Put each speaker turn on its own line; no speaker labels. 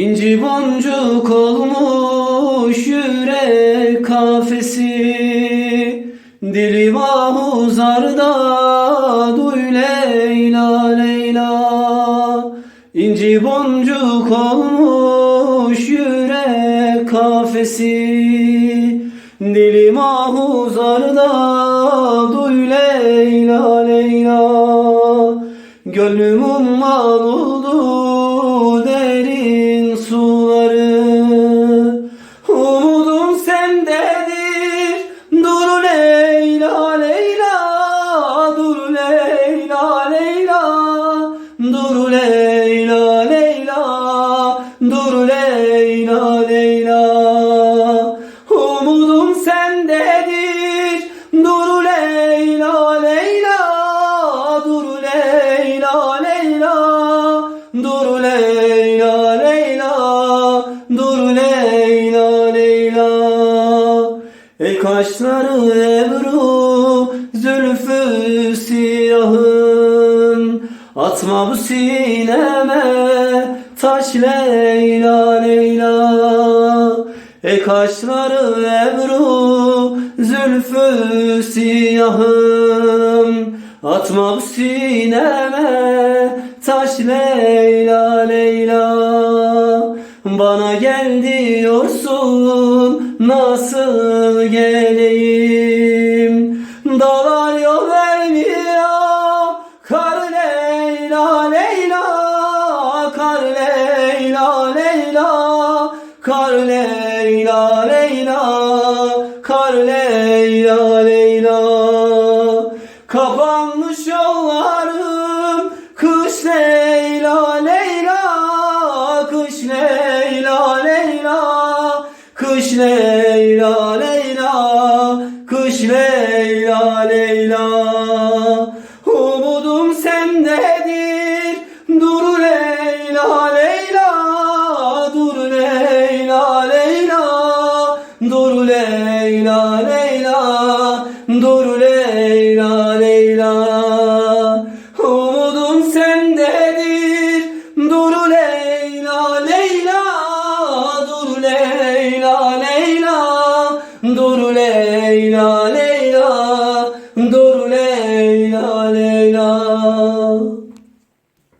İnci boncuk olmuş yürek kafesi. Dili mahuzarda duy Leyla Leyla. İnci boncuk olmuş yürek kafesi. Dili mahuzarda duy Leyla Leyla. Gönlümün mal oldu derin Leyla Leyla Dur Leyla Leyla. Ey kaşları Ebru Zülfü siyahın. Atma bu sineme Taş Leyla Leyla. Ey kaşları Ebru Zülfü siyahım Atma bu sineme Taş Leyla Leyla. Bana gel diyorsun Nasıl geleyim? Dağlar yol vermiyor Kar Leyla Leyla. Kar Leyla Leyla. Kar Leyla Leyla. Kar Leyla Leyla. Kapanmış Kış Leyla Leyla Kış Leyla Leyla. Umudum sendedir Dur Leyla Leyla. Dur Leyla Leyla. Dur Leyla Leyla. Dur Leyla Leyla. Umudum sendedir Dur Leyla Leyla. Dur Leyla. எந்த ஒரு